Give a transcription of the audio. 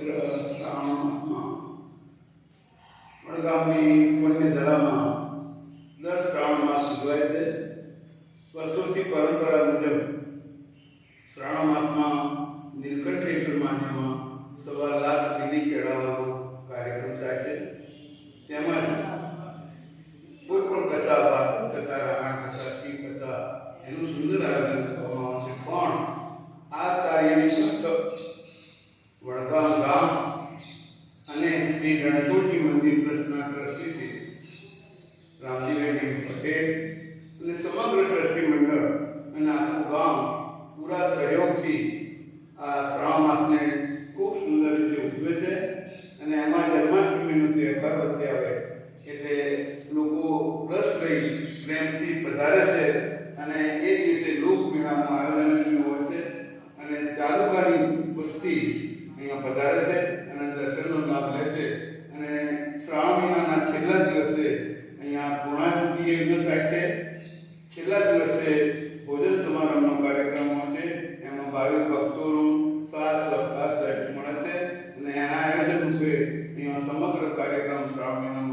પવિત્ર શ્રાવણ માસમાં વડગામની દર શ્રાવણ માસ ઉજવાય છે વર્ષોથી પરંપરા મુજબ શ્રાવણ માસમાં નીલકંઠેશ્વર મહાદેવમાં સવા લાખ બીલી ચડાવવાનો કાર્યક્રમ થાય છે તેમજ કોઈ પણ કચા ભાત કચા રામાયણ કચા શિવ કચા એનું સુંદર આયોજન કરવામાં આવશે પણ આ કાર્યની પાછળ વડગામ ગામ અને શ્રી રણછોડજી મંદિર ટ્રસ્ટના ટ્રસ્ટી રામજીભાઈ પટેલ અને સમગ્ર ટ્રસ્ટી મંડળ અને આખું ગામ પૂરા સહયોગથી આ શ્રાવણ માસને ખૂબ સુંદર રીતે ઉજવે છે અને એમાં જન્માષ્ટમીનો તહેવાર વચ્ચે આવે એટલે લોકો રસ લઈ પ્રેમથી પધારે છે અને એ દિવસે લોકમેળાનું આયોજન હોય છે અને તાલુકાની વસ્તી અહીંયા પધારે છે અને દર્શનનો લાભ લે છે અને શ્રાવણ મહિનાના છેલ્લા દિવસે યજ્ઞ થાય છે છેલ્લા દિવસે ભોજન સમારંભનો કાર્યક્રમ છે? એમાં ભાવિક ભક્તોનો સાથ, સહકાર સહિત મળે છે? અને આયોજન રૂપે અહીંયા સમગ્ર કાર્યક્રમ શ્રાવણ મહિનામાં